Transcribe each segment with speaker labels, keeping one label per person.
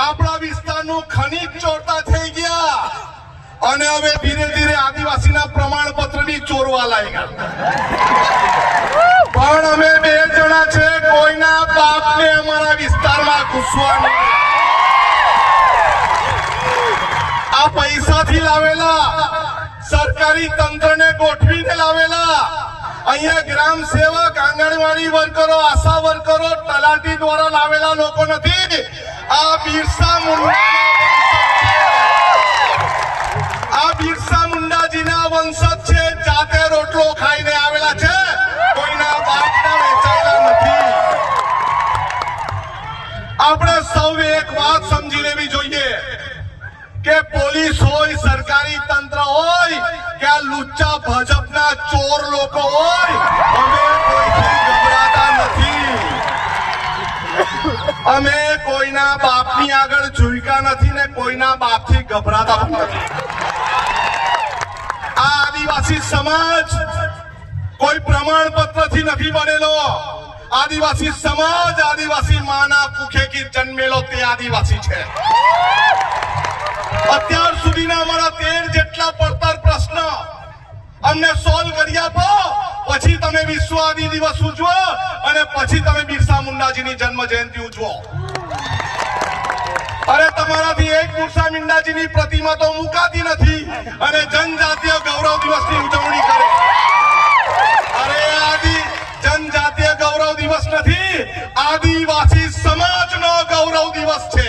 Speaker 1: આપણા વિસ્તારનું ખનિજ ચોરતા થઈ ગયા. અને હવે ધીરે ધીરે આદિવાસીના પ્રમાણપત્રની ચોરવા લાગ્યા. પણ અમે બે જણા છે, કોઈના બાપને અમારા વિસ્તારમાં ઘૂસવા નહીં આ પૈસાથી લાવેલા, સરકારી તંત્રને ગોઠવીને લાવેલા અહીંયા ગ્રામ સેવક, આંગણવાડી વર્કરો, આશા વર્કરો તલાટી દ્વારા લાવેલા લોકો નથી. આ બિરસા મુંડા આ બિરસા મુંડાજીના વંશજ છે. જાતે રોટલો ખાઈને આવેલા છે. કોઈના બાપના વેચાયેલા નથી. આપણે સૌ એક વાત સમજી લેવી જોઈએ કે પોલીસ હોય, સરકારી તંત્ર હોય કે આ લુચ્ચા ભાજપના અમે કોઈના બાપની આગળ ઝૂક્યા નથી ને કોઈના બાપથી ગભરાતા પણ નથી. આ આદિવાસી સમાજ કોઈ પ્રમાણપત્રથી નથી બનેલો. આદિવાસી સમાજ આદિવાસી માના કુખેથી જન્મેલો તે આદિવાસી છે. અત્યાર સુધીના અમારા તેર જેટલા પડતર પ્રશ્ન અમને સોલ્વ કરી આપો પછી તમે વિશ્વ આદિ દિવસ ઉજવો અને પછી તમે બિરસા મુંડાજીની જન્મ જયંતિ ઉજવો. અરે તમારાથી એક બિરસા મુંડાજીની પ્રતિમા તો મુકાતી નથી અને જનજાતીય ગૌરવ દિવસની ઉજવણી કરે. અરે આદિ, જનજાતીય ગૌરવ દિવસ નથી, આદિવાસી સમાજનો ગૌરવ દિવસ છે.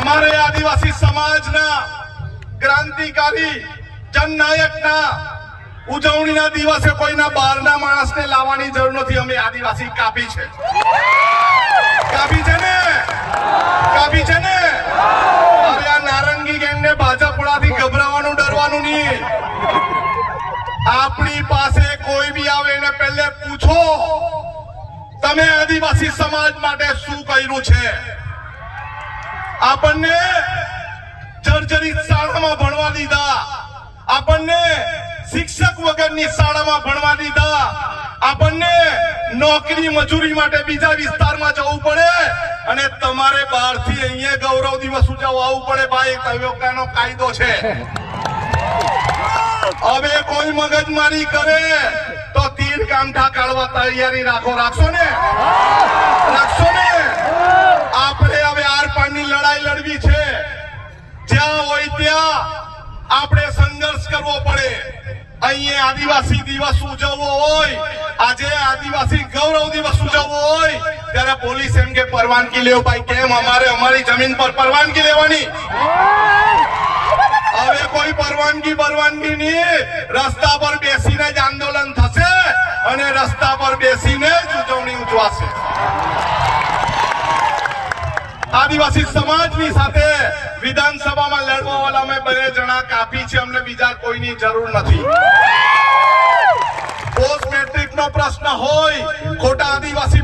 Speaker 1: અમારે આદિવાસી સમાજના ક્રાંતિકારી, જનનાયકના ઉજવણીના દિવસે કોઈના બહારના માણસને લાવવાની જરૂર નથી. અમે આદિવાસી કાપી છે. કાપી છે ને? કાપી છે ને? હવે આ નારંગી ગેંગને ભાજપડાથી ગભરાવાનું ડરવાનું નહીં. આપણી પાસે કોઈ બી આવે એને પહેલે પૂછો, તમે આદિવાસી સમાજ માટે શું કર્યું છે? આપણને જર્જરિત શાળામાં ભણવા દીધા. આપણને શિક્ષક વગરની શાળામાં ભણવા દીધા. આપણને નોકરી મજૂરી માટે બીજા વિસ્તારમાં જવું પડે અને તમારે બહારથી અહીંયા ગૌરવ દિવસ ઉજવવા આવવું પડે ભાઈ તયોકાનો કાયદો છે. હવે કોઈ મગજમારી કરે તો તીર કામઠા કાઢવા તૈયારી રાખો, રાખશો ને? રાખશો ને? આપણે હવે આર પારની લડાઈ લડવી છે. જ્યાં હોય ત્યાં આપણે સંઘર્ષ કરવો પડે. અહીંયા આદિવાસી દિવસ ઉજવવો હોય, આજે આદિવાસી ગૌરવ દિવસ ઉજવવો હોય, ત્યારે પોલીસ એમ કે, પરવાનગી લેવો ભાઈ, કેમ અમારે અમારી જમીન પર પરવાનગી લેવાની? હવે કોઈ પરવાનગી પરવાનગી નહીં, રસ્તા પર બેસીને જ આંદોલન થશે અને રસ્તા પર બેસીને જ ઉજવણી ઉજવાશે. આદિવાસી સમાજની સાથે વિધાનસભામાં લડવા વાળા અમે બે જણા કાપી છે અમને બીજા કોઈની જરૂર નથી. પોસ્ટ મેટ્રિક નો પ્રશ્ન હોય ખોટા આદિવાસી